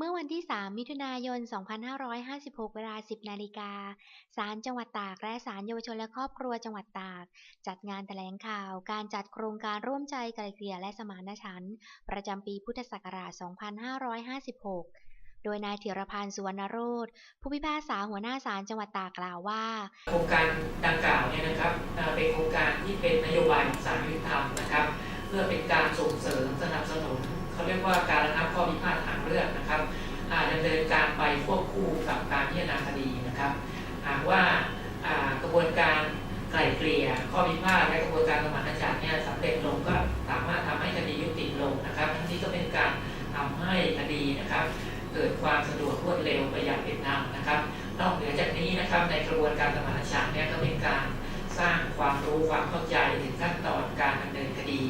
เมื่อวันที่ 3 มิถุนายน 2556 เวลา 10 นาฬิกา ศาลจังหวัดตากและศาลเยาวชนและครอบครัวจังหวัดตาก จัดงานแถลงข่าว การจัดโครงการร่วมใจไกล่เกลี่ยและสมานฉันท์ประจำปีพุทธศักราช 2556โดยนายธีรพันธ์สุวรรณโรธผู้พิพากษาหัวหน้าศาลจังหวัดตากกล่าวว่า โครงการดังกล่าวเนี่ยนะครับเอ่อเป็นโครงการที่เป็นนโยบายของศาลยุติธรรมนะครับ เพื่อเป็น ความสะดวกรวดเร็วไปอย่างเป็นธรรมนะครับ นอกเหนือจากนี้นะครับในกระบวนการสมานฉันท์เนี่ยก็เป็นการสร้างความรู้ความเข้าใจถึงขั้นตอนการดำเนินคดี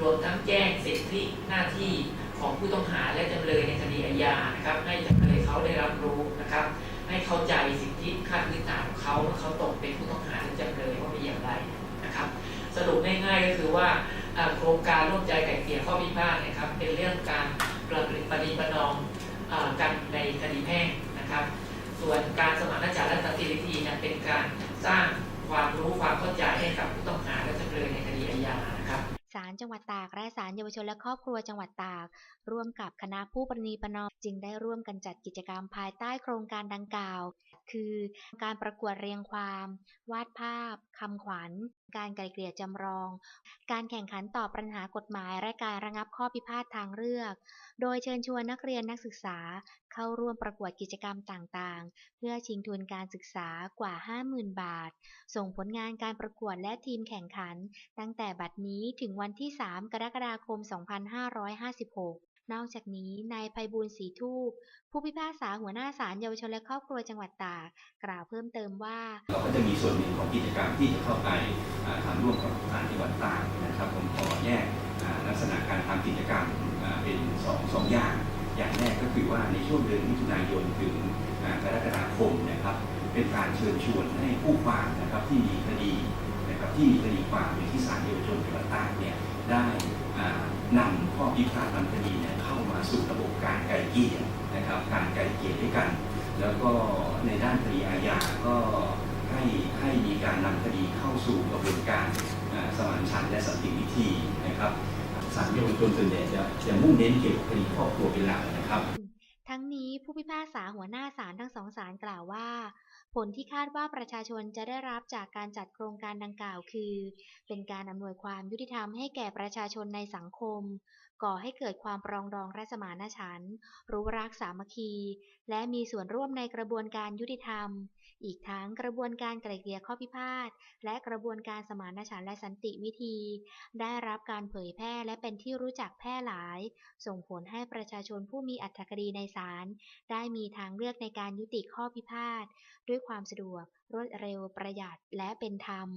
รวมทั้งแจ้งสิทธิหน้าที่ของผู้ต้องหาและจำเลยในคดีอาญานะครับให้จำเลยเขาได้รับรู้นะครับ ให้เข้าใจสิทธิขั้นพื้นฐานของเขาว่าเขาตกเป็นผู้ต้องหาหรือจำเลยว่าเป็นอย่างไรนะครับ สรุปง่ายๆก็คือว่าโครงการร่วมใจไก่เกลี่ยข้อพิพาทนยครับเป็นเรื่องการประพฤติปฏิบัตินอม กันในคดีแพ่งนะครับ ส่วนการสมาน จังหวัดตาก และศาลเยาวชนและครอบครัวจังหวัดตาก ร่วมกับคณะผู้ปรนีประนอมจึงได้ร่วมกันจัดกิจกรรมภายใต้โครงการดังกล่าว คือการประกวดเรียงความ วาดภาพคำขวัญ การไกล่เกลี่ยจำลอง การแข่งขันตอบปัญหากฎหมาย และการระงับข้อพิพาททางเลือก โดยเชิญชวนนักเรียนนักศึกษาเข้าร่วมประกวดกิจกรรมต่างๆ เพื่อชิงทุนการศึกษากว่า 50,000 บาท ส่งผลงานการประกวดและทีมแข่งขัน ตั้งแต่บัดนี้ถึงวันที่ที่ 3 กรกฎาคม 2556 นอกจากนี้ นายไพบูลย์ศรีทูปผู้พิพากษาหัวหน้าศาลเยาวชนและครอบครัวจังหวัดตาก กล่าวเพิ่มเติมว่าเราก็จะมีส่วนหนึ่งของกิจกรรมที่จะเข้าไปอ่าทำร่วมกับทางจังหวัดตากนะครับผมขอแยกลักษณะการทำกิจกรรมเป็นสองสองอย่าง อย่างแรกก็คือว่าในช่วงเดือนมิถุนายนถึงกรกฎาคมนะครับเป็นการเชิญชวนให้ผู้ความนะครับที่มีคดีนะครับที่มีคดีความอยู่ที่ศาลเยาวชนจังหวัดตาก เกลี่ยนะครับการไกล่เกลี่ยด้วยกัน แล้วก็ในด้านคดีอาญาก็ให้ให้มีการนำคดีเข้าสู่กระบวนการสมานฉันท์และสันติวิธีนะครับศาลเยาวชนส่วนใหญ่จะจะมุ่งเน้นเกี่ยวกับคดีครอบครัวเป็นหลักนะครับ ทั้งนี้ผู้พิพากษาหัวหน้าศาลทั้งสองศาลกล่าวว่า ผลที่คาดว่าประชาชนจะได้รับจากการจัดโครงการดังกล่าวคือ เป็นการอำนวยความยุติธรรมให้แก่ประชาชนในสังคม ก่อให้เกิดความปรองดองและสมานฉันท์รู้รักสามัคคี และมีส่วนร่วมในกระบวนการยุติธรรม อีกทั้งกระบวนการไกล่เกลี่ยข้อพิพาทและกระบวนการสมานฉันท์และสันติวิธี ได้รับการเผยแพร่และเป็นที่รู้จักแพร่หลาย ส่งผลให้ประชาชนผู้มีอัตคดีในศาลได้มีทางเลือกในการยุติข้อพิพาทด้วยความสะดวกรวดเร็วประหยัดและเป็นธรรม